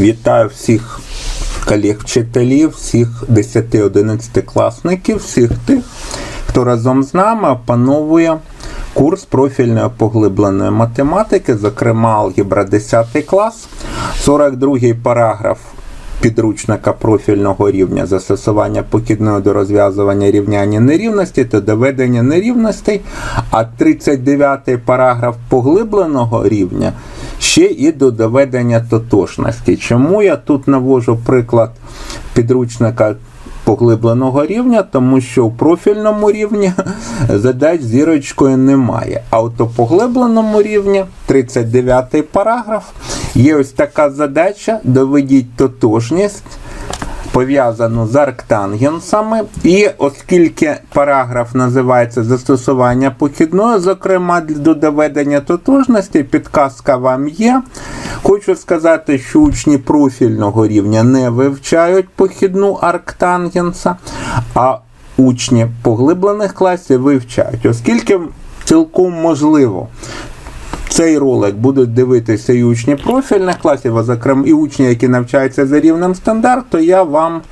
Вітаю всіх колег-вчителів, всіх 10-11 класників, всіх тих, хто разом з нами опановує курс профільної поглибленої математики, зокрема алгебра 10 клас, 42 параграф підручника профільного рівня застосування похідної до розв'язування рівняння нерівності та доведення нерівностей, а 39 параграф поглибленого рівня ще і до доведення тотожності. Чому я тут навожу приклад підручника поглибленого рівня, тому що в профільному рівні задач зірочкою немає. А от у поглибленому рівні, 39 параграф, є ось така задача: доведіть тотожність. Пов'язану з арктангенсами, і оскільки параграф називається застосування похідної, зокрема до доведення тотожності, підказка вам є. Хочу сказати, що учні профільного рівня не вивчають похідну арктангенса, а учні поглиблених класів вивчають, оскільки цілком можливо. Цей ролик будуть дивитися і учні профільних класів, а зокрема і учні, які навчаються за рівнем стандарт, то я вам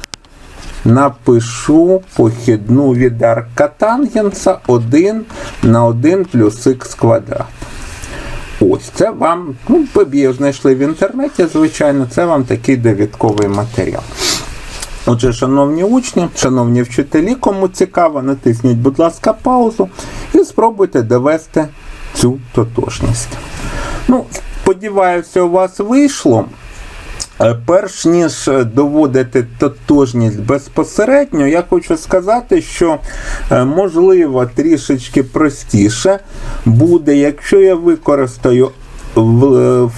напишу похідну від аркатангенса 1 на 1 плюс х квадрат. Ось це вам, ну, її знайшли в інтернеті, звичайно, це вам такий довідковий матеріал. Отже, шановні учні, шановні вчителі, кому цікаво, натисніть, будь ласка, паузу і спробуйте довести цю тотожність. Ну, сподіваюся, у вас вийшло. Е, Перш ніж е, доводити тотожність безпосередньо, я хочу сказати, що е, можливо трішечки простіше буде, якщо я використаю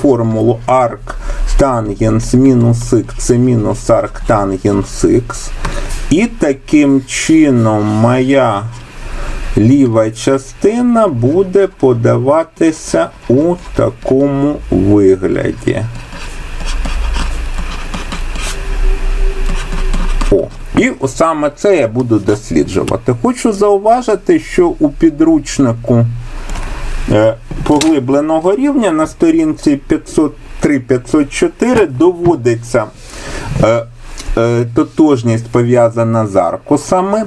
формулу арк тангенс мінус х це мінус арк тангенс х. І таким чином моя ліва частина буде подаватися у такому вигляді. О, і саме це я буду досліджувати. Хочу зауважити, що у підручнику е, поглибленого рівня на сторінці 503-504 доводиться е, е, тотожність пов'язана з аркусами,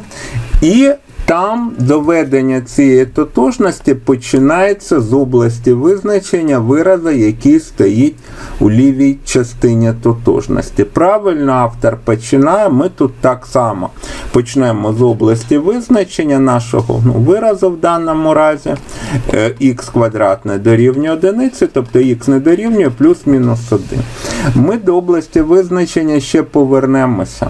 і там доведення цієї тотожності починається з області визначення вираза, який стоїть у лівій частині тотожності. Правильно автор починає, ми тут так само почнемо з області визначення нашого ну, виразу в даному разі х квадратне дорівнює одиниці, тобто х не дорівнює плюс-мінус 1. Ми до області визначення ще повернемося.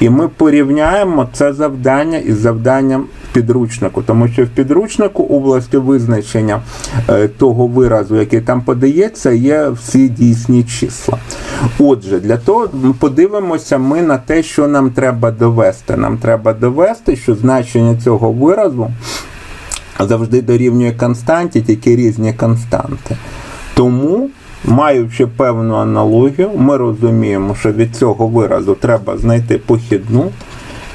І ми порівняємо це завдання із завданням підручнику, тому що в підручнику області визначення е, того виразу, який там подається, є всі дійсні числа. Отже, для того подивимося ми на те, що нам треба довести. Нам треба довести, що значення цього виразу завжди дорівнює константі, тільки різні константи. Тому, маючи певну аналогію, ми розуміємо, що від цього виразу треба знайти похідну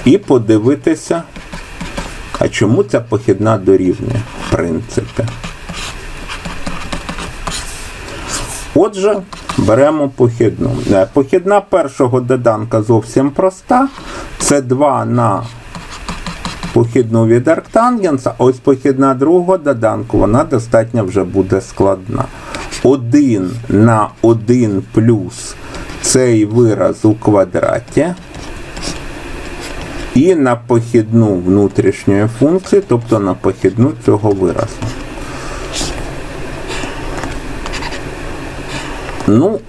і подивитися, а чому ця похідна дорівнює, в принципі. Отже, беремо похідну. Е, Похідна першого доданка зовсім проста. Це 2 на похідну від арктангенса, а ось похідна другого доданку, вона достатньо вже буде складна. 1 на 1 плюс цей вираз у квадраті. І на похідну внутрішньої функції, тобто на похідну цього виразу. Ну,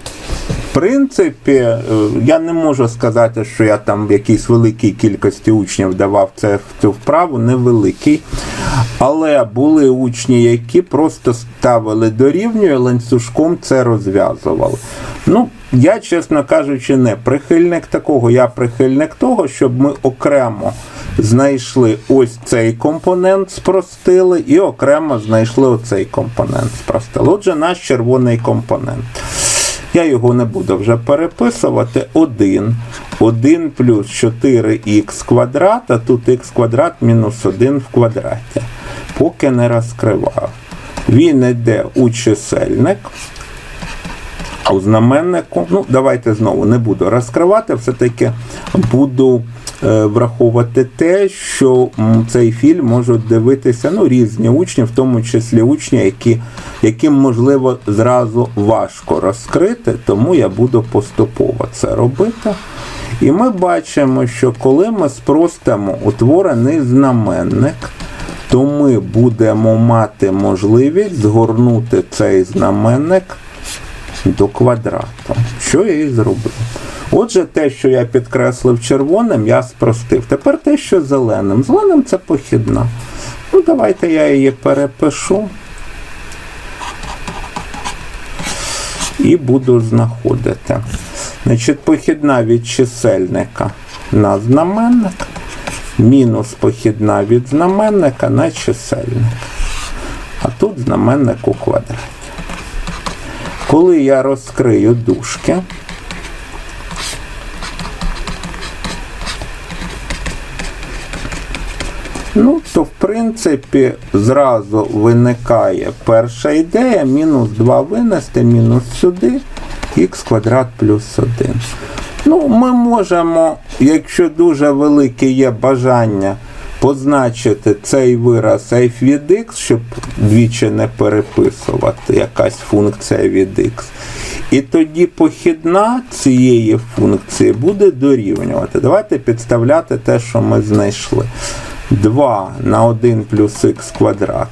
принципі, е, я не можу сказати, що я там в якійсь великій кількості учнів давав це, цю вправу, невеликий. Але були учні, які просто ставили дорівнює, ланцюжком це розв'язували. Ну, я, чесно кажучи, не прихильник такого. Я прихильник того, щоб ми окремо знайшли ось цей компонент, спростили, і окремо знайшли оцей компонент, спростили. Отже, наш червоний компонент. Я його не буду вже переписувати. 1. 1 плюс 4х квадрат, а тут х квадрат мінус 1 в квадраті. Поки не розкривав. Він йде у чисельник. у знаменнику. Ну, давайте знову не буду розкривати, все-таки буду враховувати те, що цей фільм можуть дивитися ну, різні учні, в тому числі учні, які, яким можливо зразу важко розкрити, тому я буду поступово це робити. І ми бачимо, що коли ми спростимо утворений знаменник, то ми будемо мати можливість згорнути цей знаменник до квадрату. Що я і зробив. Отже, те, що я підкреслив червоним, я спростив. Тепер те, що зеленим. Зеленим це похідна. Ну, давайте я її перепишу. І буду знаходити. Значить, похідна від чисельника на знаменник, мінус похідна від знаменника на чисельник. А тут знаменник у квадраті. Коли я розкрию дужки, ну, то в принципі зразу виникає перша ідея, мінус 2 винести, мінус сюди, х квадрат плюс 1. Ну, ми можемо, якщо дуже велике є бажання, позначити цей вираз f від x, щоб двічі не переписувати якась функція від x. І тоді похідна цієї функції буде дорівнювати. Давайте підставляти те, що ми знайшли. 2 на 1 плюс х квадрат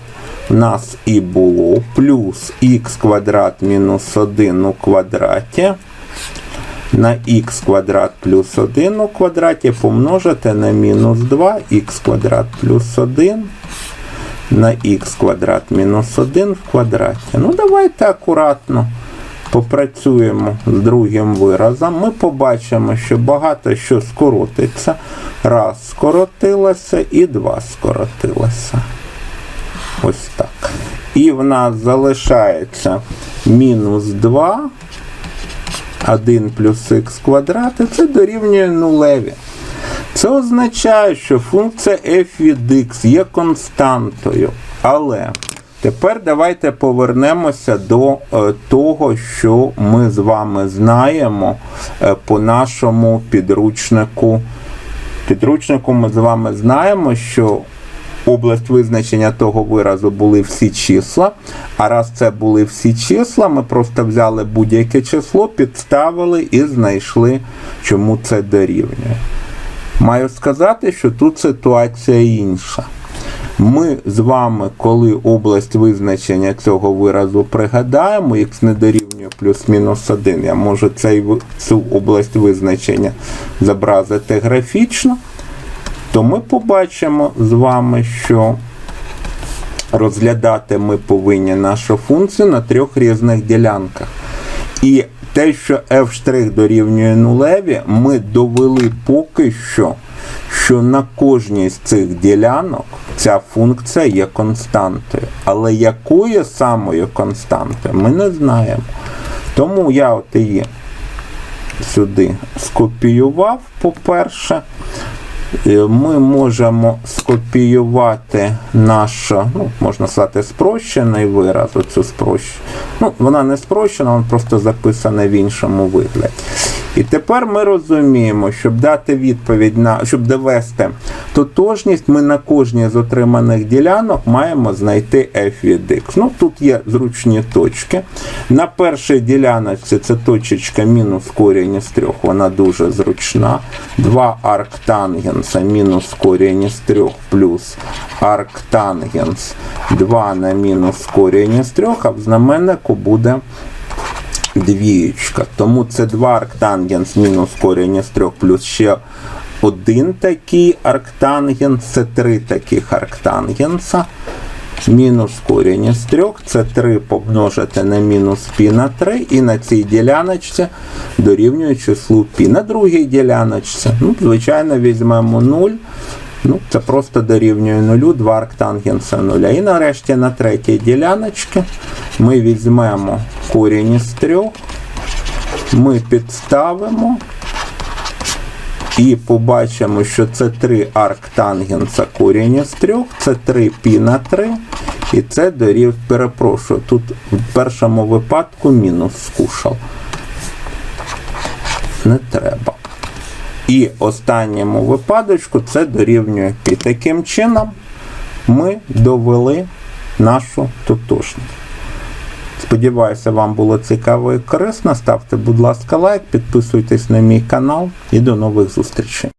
у нас і було, плюс х квадрат мінус 1 у квадраті на х квадрат плюс 1 у квадраті помножити на мінус 2 х квадрат плюс 1 на х квадрат мінус 1 в квадраті. Ну, давайте акуратно попрацюємо з другим виразом. Ми побачимо, що багато що скоротиться. Раз скоротилося і два скоротилося. Ось так. І в нас залишається мінус 2 1 плюс х квадрат, і це дорівнює нулеві. Це означає, що функція f від x є константою. Але тепер давайте повернемося до е, того, що ми з вами знаємо е, по нашому підручнику. Підручнику ми з вами знаємо, що область визначення того виразу були всі числа. А раз це були всі числа, ми просто взяли будь-яке число, підставили і знайшли, чому це дорівнює. Маю сказати, що тут ситуація інша. Ми з вами, коли область визначення цього виразу пригадаємо, х не дорівнює плюс-мінус 1, я можу цю область визначення зобразити графічно то ми побачимо з вами, що розглядати ми повинні нашу функцію на трьох різних ділянках. І те, що f' дорівнює нулеві, ми довели поки що, що на кожній з цих ділянок ця функція є константою. Але якою самою константою ми не знаємо. Тому я от її сюди скопіював, по-перше. Ми можемо скопіювати наш, ну, можна сказати, спрощений вираз. Оцю спрощ... ну, Вона не спрощена, вона просто записана в іншому вигляді. І тепер ми розуміємо, щоб дати відповідь на щоб довести тотожність, ми на кожній з отриманих ділянок маємо знайти f від x. Ну, Тут є зручні точки. На першій діляночці це точечка мінус корінь із 3, вона дуже зручна. 2 арктангенса мінус корінь із 3 плюс арктангенс 2 на мінус корінь із 3, а в знаменнику буде двієчка. Тому це 2 арктангенс мінус корінь із 3 плюс ще один такий арктангенс, це три таких арктангенса. Мінус корінь із 3, це 3 помножити на мінус пі на 3, і на цій діляночці дорівнює числу пі. На другій діляночці, ну, звичайно, візьмемо 0. Ну, Це просто дорівнює 0, 2 арктангенса 0. І нарешті на третій діляночці ми візьмемо корінь із 3, ми підставимо. І побачимо, що це 3 арктангенса корінь із 3, це 3 пі на 3. І це дорів, перепрошую, тут в першому випадку мінус скушав. не треба. І останньому випадочку це дорівнює пі. Таким чином ми довели нашу тутушність. Сподіваюся, вам було цікаво і корисно. Ставте, будь ласка, лайк, підписуйтесь на мій канал і до нових зустрічей.